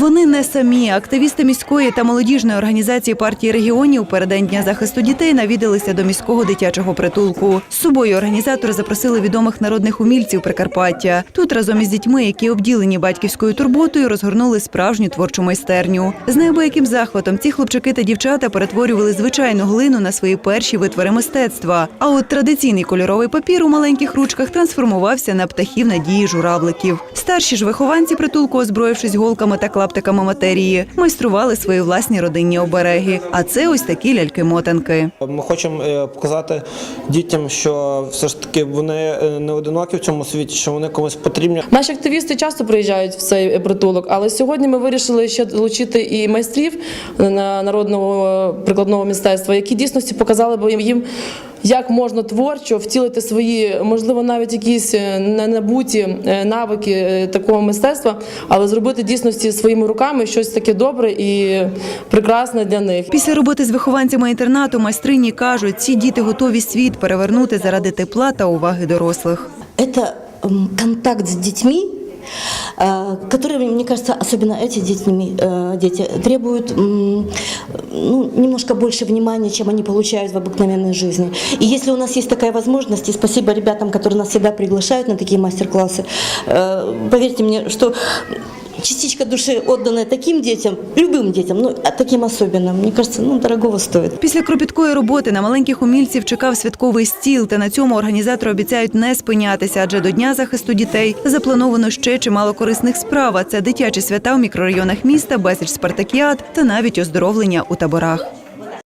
Вони не самі. Активісти міської та молодіжної організації партії регіонів передень дня захисту дітей навідалися до міського дитячого притулку. З собою організатори запросили відомих народних умільців Прикарпаття. Тут разом із дітьми, які обділені батьківською турботою, розгорнули справжню творчу майстерню. З неабияким захватом ці хлопчики та дівчата перетворювали звичайну глину на свої перші витвори мистецтва. А от традиційний кольоровий папір у маленьких ручках трансформувався на птахів надії журавликів. Старші ж вихованці притулку, озброївшись голками та клаптиками матерії, майстрували свої власні родинні обереги. А це ось такі ляльки-мотанки. Ми хочемо е, показати дітям, що все ж таки вони е, не одинокі в цьому світі, що вони комусь потрібні. Наші активісти часто приїжджають в цей притулок, але сьогодні ми вирішили ще долучити і майстрів народного прикладного мистецтва, які дійсності показали б їм, як можна творчо втілити свої, можливо, навіть якісь е, ненабуті е, навики е, такого мистецтва, але зробити дійсності своїми руками щось таке добре і прекрасне для них. Після роботи з вихованцями інтернату майстрині кажуть, ці діти готові світ перевернути заради тепла та уваги дорослих. это м, контакт с детьми, э, которые, мне кажется, особенно эти детьми, э, дети требуют м, ну, немножко больше внимания, чем они получают в обыкновенной жизни. И если у нас есть такая возможность, и спасибо ребятам, которые нас всегда приглашают на такие мастер-классы, э, поверьте мне, что частичка души, отданная таким детям, любым детям, ну, а таким особенно, мне кажется, ну, дорогого стоит. Після кропіткої роботи на маленьких умільців чекав святковий стіл, та на цьому організатори обіцяють не спинятися, адже до дня захисту дітей заплановано ще чимало корисних справ. А Це дитячі свята в мікрорайонах міста, безліч спартакіад та навіть оздоровлення у таборах.